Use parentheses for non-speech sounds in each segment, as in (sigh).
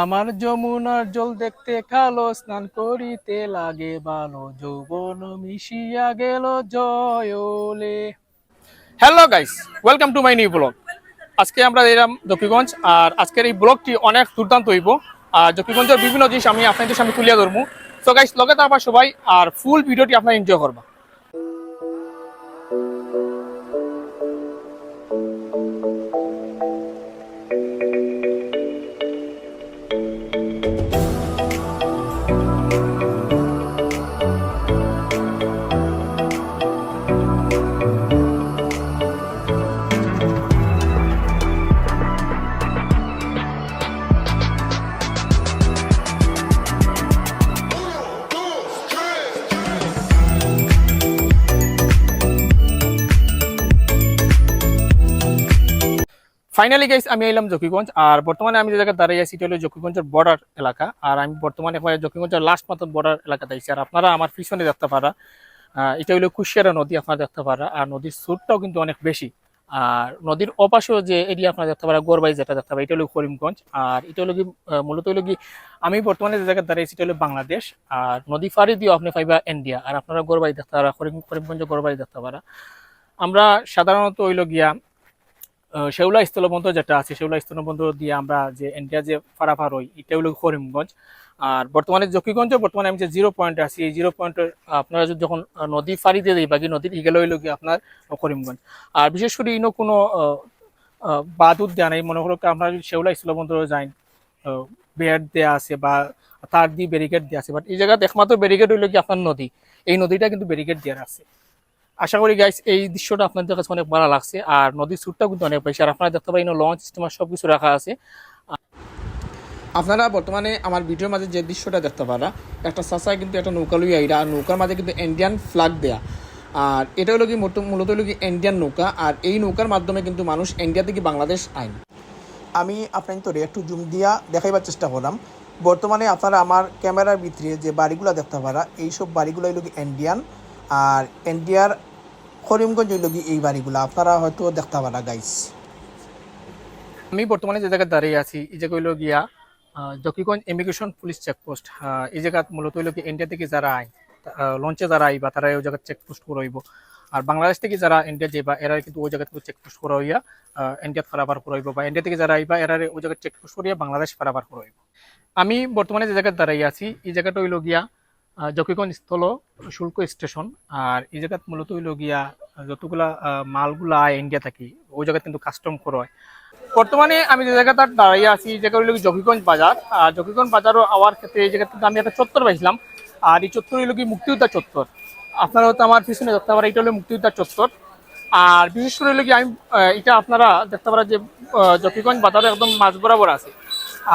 আমার যমুনার জল দেখতে কালো, স্নান করিতে লাগে ভালো যৌবন মিশিয়া গেল জয়লে hello guys welcome to my new blog আজকে আমরা এলাম জকিগঞ্জ, আর আজকের এই ব্লগটি অনেক দুর্দান্ত হইব। আর জকিগঞ্জের বিভিন্ন জিনিস আমি আপনাদের সামনে তুলিয়া ধরবো। তো গাইস লগে তারপর সবাই, আর ফুল ভিডিওটি আপনারা এনজয় করবা। ফাইনালি গাইস আমি এলাম জকিগঞ্জ, আর বর্তমানে আমি যে জায়গায় দাঁড়িয়ে আছি এটা হলো জকিগঞ্জের বর্ডার এলাকা। আর আমি বর্তমানে জকিগঞ্জের লাস্ট মতো বর্ডার এলাকাতে আছি আর আপনারা আমার পিছনে দেখতে পারা এটা হলো কুশিয়ারা নদী, আপনারা দেখতে পারা। আর নদীর স্রোতটাও কিন্তু অনেক বেশি। আর নদীর অপাশেও যে এরিয়া আপনারা দেখতে পারা, গোরবাই যেটা দেখতে পারা, এটা হলো করিমগঞ্জ। আর এটা হলো কি মূলত হলো কি, আমি বর্তমানে যে জায়গায় দাঁড়িয়ে আছি এটা হলো বাংলাদেশ। আর নদী ফাড়ি দিয়েও আপনি পাইবা ইন্ডিয়া আর আপনারা গোরবাই দেখতে পারা, করিম করিমগঞ্জ গোরবাই দেখতে পারা। আমরা সাধারণত হইল গিয়া শেওলা স্থলবন্দর যেটা আছে, শেওলা স্থলবন্দর দিয়ে আমরা যে ইন্ডিয়া যে ফারাফার হই এটা হলো করিমগঞ্জ। আর বর্তমানে জকিগঞ্জ বর্তমানে আমি যে জিরো পয়েন্ট আছি, এই জিরো পয়েন্টে আপনারা যদি যখন নদী ফাড়ি দিয়ে দিই বাকি নদীর ইগেল হইল গিয়ে আপনার করিমগঞ্জ। আর বিশেষ করে ইনো কোনো বাদুদ দেওয়া নেই, মনে করো আপনারা যদি শেওলা স্থলবন্দর যাই বেড দেওয়া আছে বা তার দিয়ে ব্যারিকেড দেওয়া আছে বাট এই জায়গাতে একমাত্র ব্যারিকেড হইল কি আপনার নদী। এই নদীটা কিন্তু ব্যারিকেড দেওয়া আছে। আশা করি গাইস এই দৃশ্যটা আপনাদের কাছে অনেক ভালো লাগছে। আর নদীর সুরটা কিন্তু অনেক বেশি। আর আপনারা দেখতে পারেন লঞ্চ স্টিমার সব কিছু রাখা আছে। আপনারা বর্তমানে আমার ভিডিওর মাঝে যে দৃশ্যটা দেখতে পারা একটা চাষায় কিন্তু একটা নৌকা লইয়া আইরা আর নৌকার মাঝে কিন্তু ইন্ডিয়ান ফ্ল্যাগ দেয়া। আর এটা হলো কি মূলত মূলত হলো কি ইন্ডিয়ান নৌকা। আর এই নৌকার মাধ্যমে কিন্তু মানুষ ইন্ডিয়া থেকে বাংলাদেশ আইন। আমি আপনার তো একটু জুম দিয়া দেখাইবার চেষ্টা করলাম। বর্তমানে আপনারা আমার ক্যামেরার ভিতরে যে বাড়িগুলো দেখতে পারা এইসব বাড়িগুলো হলো কি ইন্ডিয়ান আর ইন্ডিয়ার করিমগঞ্জ হইল এই বাড়িগুলো আপনারা হয়তো দেখতে পারা গাইস আমি বর্তমানে যে জায়গায় দাঁড়িয়ে আছি, এই জায়গা হইল গিয়া জকিগঞ্জ ইমিগ্রেশন পুলিশ চেকপোস্ট এই জায়গা মূলত হইল কি ইন্ডিয়া থেকে যারা আয় লঞ্চে যারা আইবা তারা ওই জায়গায় চেকপোস্ট করে হইব আর বাংলাদেশ থেকে যারা ইন্ডিয়া যাইবা এরা কিন্তু ওই জায়গা থেকে চেকপোস্ট করা হইয়া ইন্ডিয়াত ফারাবার করে হইব বা ইন্ডিয়া থেকে যারা আইবা এরা ওই জায়গায় চেকপোস্ট করিয়া বাংলাদেশ ফারাবার করে হইব আমি বর্তমানে যে জায়গায় দাঁড়িয়ে আছি, এই জায়গাটা হইল গিয়া জকিগঞ্জ স্থল শুল্ক স্টেশন আর এই জায়গাত মূলত হইল গিয়া যতগুলা মালগুলা আয় ইন্ডিয়া থাকি ওই জায়গায় কিন্তু কাস্টম করা বর্তমানে আমি যে জায়গাটা দাঁড়িয়ে আছি এই জায়গা হলো কি জকিগঞ্জ বাজার। আর জকিগঞ্জ বাজারও আওয়ার ক্ষেত্রে এই জায়গাতে আমি একটা চত্বর পাইছিলাম আর এই চত্বর হলো কি মুক্তিযোদ্ধা চত্বর। আপনারা হয়তো আমার পিছনে দেখতে পারেন এটা হলো মুক্তিযোদ্ধা চত্বর। আর বিশেষ করে হলো কি আমি এটা আপনারা দেখতে পারেন যে আহ, জকিগঞ্জ বাজারে একদম মাঝ বরাবর আছে।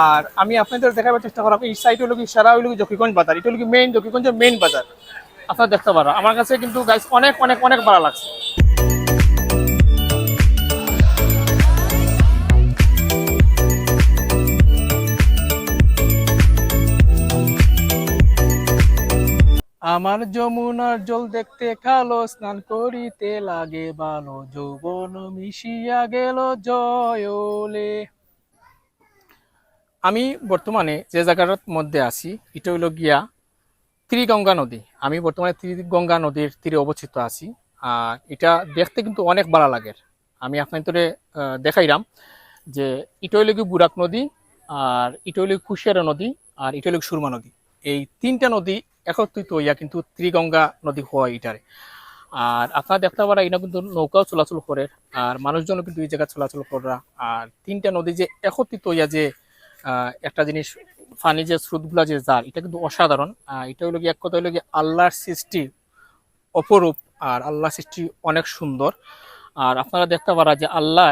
আর আমি আপনাদের দেখাবার চেষ্টা করলাম এই সাইড হলো কি সারা হলো কি জকিগঞ্জ বাজার, এটা হলো কি মেইন জকিগঞ্জের মেইন বাজার। আপনারা দেখতে পারো, আমার কাছে কিন্তু গাইস অনেক অনেক অনেক ভালো লাগছে। আমার যমুনার জল দেখতে কালো, স্নান করিতে লাগে ভালো, যৌবন মিশিয়া গেল জয়লে আমি বর্তমানে যে জায়গাটার মধ্যে আছি এটা হইল গিয়া ত্রিগঙ্গা নদী। আমি বর্তমানে ত্রিগঙ্গা নদীর তীরে অবস্থিত আছি। আর এটা দেখতে কিন্তু অনেক ভালো লাগে। আমি আপনাদের আহ, দেখাইলাম যে এটা হইল বুরাক নদী আর এটা হইল কুশিয়ারা নদী আর এটা হইল সুরমা নদী। এই তিনটা নদী একত্রিত হইয়া কিন্তু ত্রিগঙ্গা নদী হয় এটারে। আর আপনারা দেখতে পারা এটা কিন্তু নৌকাও চলাচল করে আর মানুষজনও কিন্তু এই জায়গায় চলাচল করা। আর তিনটা নদী যে একত্রিত হইয়া যে একটা জিনিস ফানি যে স্রোতগুলা যে যার, এটা কিন্তু অসাধারণ। এটা হলো কি এক কথা হলো কি আল্লাহর সৃষ্টি অপরূপ আর আল্লাহ সৃষ্টি অনেক সুন্দর। আর আপনারা দেখতে পারা যে আল্লাহ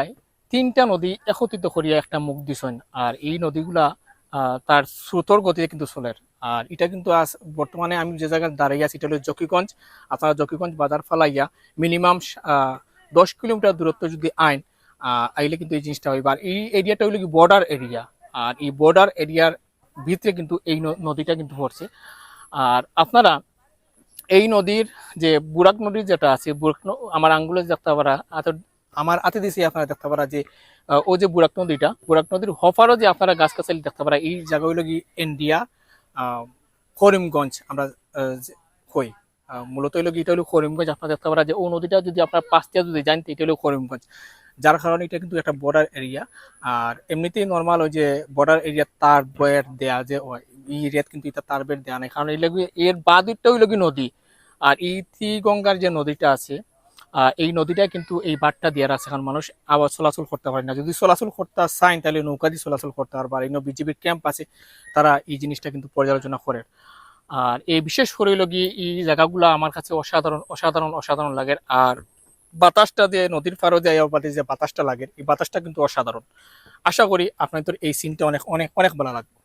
তিনটা নদী একত্রিত করিয়া একটা মুখ দিছেন, আর এই নদীগুলা তার স্রোতর গতিতে কিন্তু চলে। আর এটা কিন্তু আজ বর্তমানে আমি যে জায়গায় দাঁড়িয়ে আছি, এটা হলো জকিগঞ্জ। আপনারা জকিগঞ্জ বাজার ফালাইয়া মিনিমাম দশ কিলোমিটার দূরত্ব যদি আইন আইলে কিন্তু এই জিনিসটা হইব। আর এই এরিয়াটা হলো কি বর্ডার এরিয়া আর এই বর্ডার এরিয়ার ভিতরে কিন্তু এই নদীটা কিন্তু পড়ছে। আর আপনারা এই নদীর যে বুরাক নদীর যেটা আছে, বুরাক আমার আঙ্গুলে দেখতে পারা আমার হাতে দিছি আপনারা দেখতে পারা যে ও যে বুরাক নদীটা, বুরাক নদীর হফারও যে আপনারা গাছ গাছালি দেখতে পারা, এই জায়গা হইল কি ইন্ডিয়া করিমগঞ্জ আমরা কই মূলত হইল কি, এটা হলো করিমগঞ্জ আপনারা দেখতে পারা যে ও নদীটা যদি আপনার পাশ দিয়ে যদি যান, তো এটা হলো করিমগঞ্জ যার কারণে এটা কিন্তু একটা বর্ডার এরিয়া আর এমনিতেই নর্মাল ওই যে বর্ডার এরিয়া তার বয়ের দেয়া যে এই এরিয়াত কিন্তু এটা তার বের দেয়া নেই। কারণ এই লাগি, এর বাদুরটা হইল কি নদী। আর এই গঙ্গার যে নদীটা আছে এই নদীটা কিন্তু এই বাটটা দিয়ে আছে। কারণ মানুষ আবার চলাচল করতে পারে না। যদি চলাচল করতে চায়, তাহলে নৌকা দিয়ে চলাচল করতে পারবে। আর এই বিজেপির ক্যাম্প আছে, তারা এই জিনিসটা কিন্তু পর্যালোচনা করে। আর এই বিশেষ করে হইল এই জায়গাগুলো আমার কাছে অসাধারণ অসাধারণ অসাধারণ লাগে। আর বাতাসটা যে নদীর ফারো যে বাদে যে বাতাসটা লাগে, এই বাতাসটা কিন্তু অসাধারণ। আশা করি আপনাদের এই সিনটা অনেক অনেক অনেক ভালো লাগবে।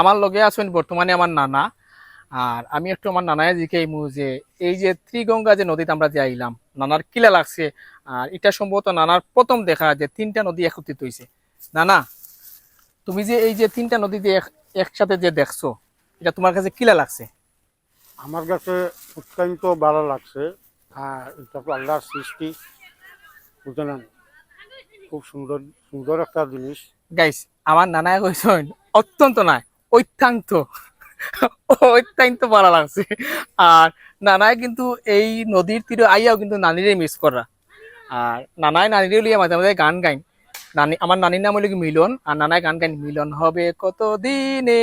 আমার লগে আছেন বর্তমানে আমার নানা। আর আমি একটু আমার নানায় জিকাইমু যে এই যে ত্রিগঙ্গা যে নদীতে আমরা যে আইলাম নানার কিলা লাগছে। আর এটা সম্ভবত নানার প্রথম দেখা যে তিনটা নদী একত্রিত হয়েছে নানা তুমি যে এই যে তিনটা নদী যে একসাথে যে দেখছ এটা তোমার কাছে কিলা লাগছে? আমার কাছে অত্যন্ত ভালো লাগছে। আর এটা তো আল্লাহর সৃষ্টি বুঝলেন? খুব সুন্দর সুন্দর একটা জিনিস। গাইস আমার নানায় কইছেন অত্যন্ত নয় অত্যন্ত অত্যন্ত ভালো লাগছে। আর নানায় কিন্তু এই নদীর তীরে আইয়াও কিন্তু নানিরে মিস করা। আর নানায় নানিরে লিয়ে মাঝে মাঝে গান গাইন। নানি, আমার নানির নাম হলো মিলন, আর নানায় গান গাইন, মিলন হবে কত দিনে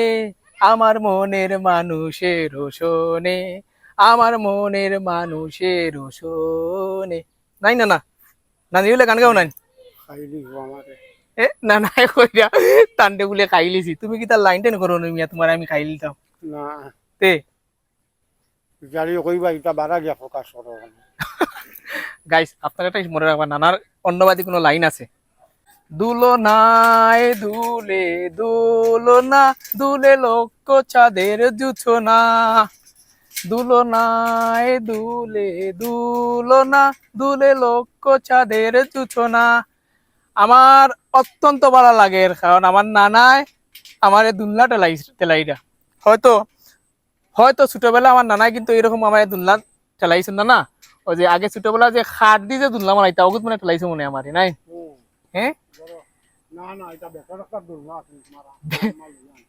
আমার মনের মানুষের শোনে, আমার মনের মানুষের শোনে। নাই না না নানি হলে গান গাও নাই এ না না (laughs) কইরা তান্ডে বলে খাইলিছি। তুমি কি তার লাইন টেন করো মিয়া? তোমার আমি খাইলি দাও না। তে। জারি কইবা এটা বাড়া গিয়া ফোকাস করো। (laughs) গাইস আপনার একটা মনে রাখবা নানার অন্যবাদী কোনো লাইন আছে। দুলো নাই দুলে দুলো না দুলে লক্ষ চাঁদের জুছো না দুলো নাই দুলে দুলো না দুলে লক্ষ চাঁদের জুছো না আমার অত্যন্ত ভালো লাগে এর কারণ আমার নানায় আমার এই দুলনা টেলাই টেলাইটা হয়তো হয়তো ছোটবেলা আমার নানাই কিন্তু এরকম আমার এই দুলনা টেলাইছেন না না ওই যে আগে ছোটবেলা যে খাট দিয়ে যে দুলনা মারাইতা ওগুত মানে টেলাইছে মনে আমার নাই? হ্যাঁ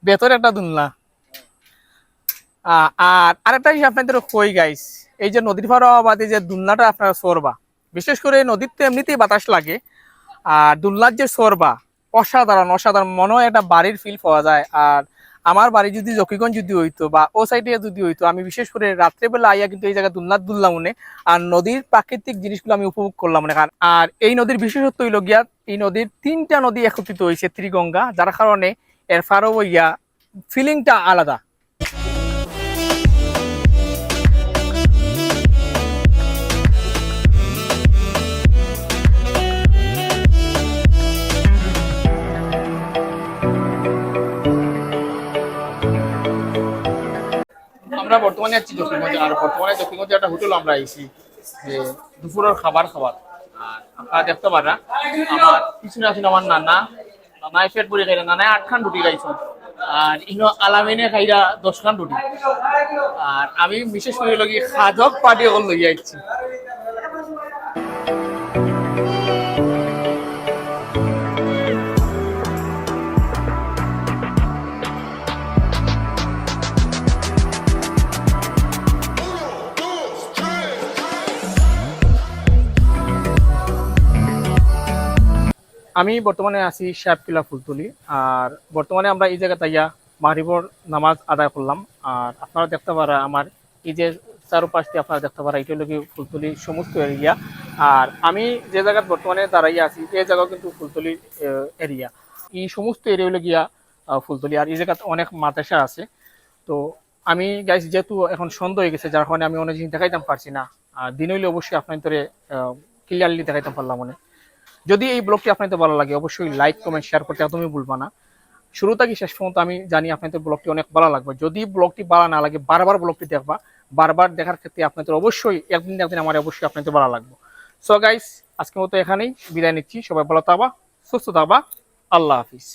বেকার একটা দুলনা (laughs) আর আরেকটা জিনিস আপনাদের কই গাইস এই যে নদীর পাড়া বাদে যে দুলনাটা আপনারা সরবা। বিশেষ করে নদীর তো এমনিতেই বাতাস লাগে। আর যে সরবা অসাধারণ অসাধারণ মনে হয় একটা বাড়ির ফিল পাওয়া যায়। আর আমার বাড়ি যদি জকিগঞ্জ যদি হইতো বা ও সাইডে যদি হইতো, আমি বিশেষ করে রাত্রেবেলা আইয়া কিন্তু এই জায়গায় দুলনাথ দুললাম মনে আর নদীর প্রাকৃতিক জিনিসগুলো আমি উপভোগ করলাম মনে আর এই নদীর বিশেষত্ব হইল গিয়া, এই নদীর তিনটা নদী একত্রিত হয়েছে ত্রিগঙ্গা, যার কারণে এর ফারো ইয়া ফিলিংটা আলাদা। আমরা বর্তমানে আছি দক্ষিণগঞ্জে আর বর্তমানে দক্ষিণগঞ্জে একটা হোটেল আমরা আইছি, যে দুপুরের খাবার খাবার। আর আপনারা দেখতে পারা, আমার পিছনে আছেন আমার নানা। নানায় পেট ভরে খাইরা নানায় আটখান রুটি খাইছেন। আর ইনো আলামিনে খাইরা দশখান রুটি। আর আমি বিশেষ করে লগি খাজক পার্টি অকল লইয়া আইছি। আমি বর্তমানে আছি সাহেবকিলা ফুলতলি, আর বর্তমানে আমরা এই জায়গাতে ইয়া মাহরিবর নামাজ আদায় করলাম। আর আপনারা দেখতে পারা আমার এই যে চারোপাশ দিয়ে আপনারা দেখতে পারা এটা হলো ফুলতলি সমস্ত এরিয়া। আর আমি যে জায়গায় বর্তমানে দাঁড়াইয়া আছি এই জায়গাও কিন্তু ফুলতলির এরিয়া। এই সমস্ত এরিয়া গিয়া ফুলতলি। আর এই জায়গাতে অনেক মাদ্রাসা আছে। তো আমি গাইছি যেহেতু এখন সন্ধ্যা হয়ে গেছে, যার কারণে আমি অনেক জিনিস দেখাইতাম পারছি না। আর দিন হইলে অবশ্যই আপনার ক্লিয়ারলি দেখাইতাম পারলাম মনে যদি এই ব্লগটি আপনাদের ভালো লাগে, অবশ্যই লাইক কমেন্ট শেয়ার করতে একদমই ভুলবা না। শুরু থেকে শেষ পর্যন্ত আমি জানি আপনাদের ব্লগটি অনেক ভালো লাগবে। যদি ব্লগটি ভালো না লাগে, বারবার ব্লগটি দেখবা। বারবার দেখার ক্ষেত্রে আপনাদের অবশ্যই একদিন একদিন আমার অবশ্যই আপনাদের ভালো লাগবে। সো গাইস আজকের মতো এখানেই বিদায় নিচ্ছি। সবাই ভালো থাকবা, সুস্থ থাকবা। আল্লাহ হাফিজ।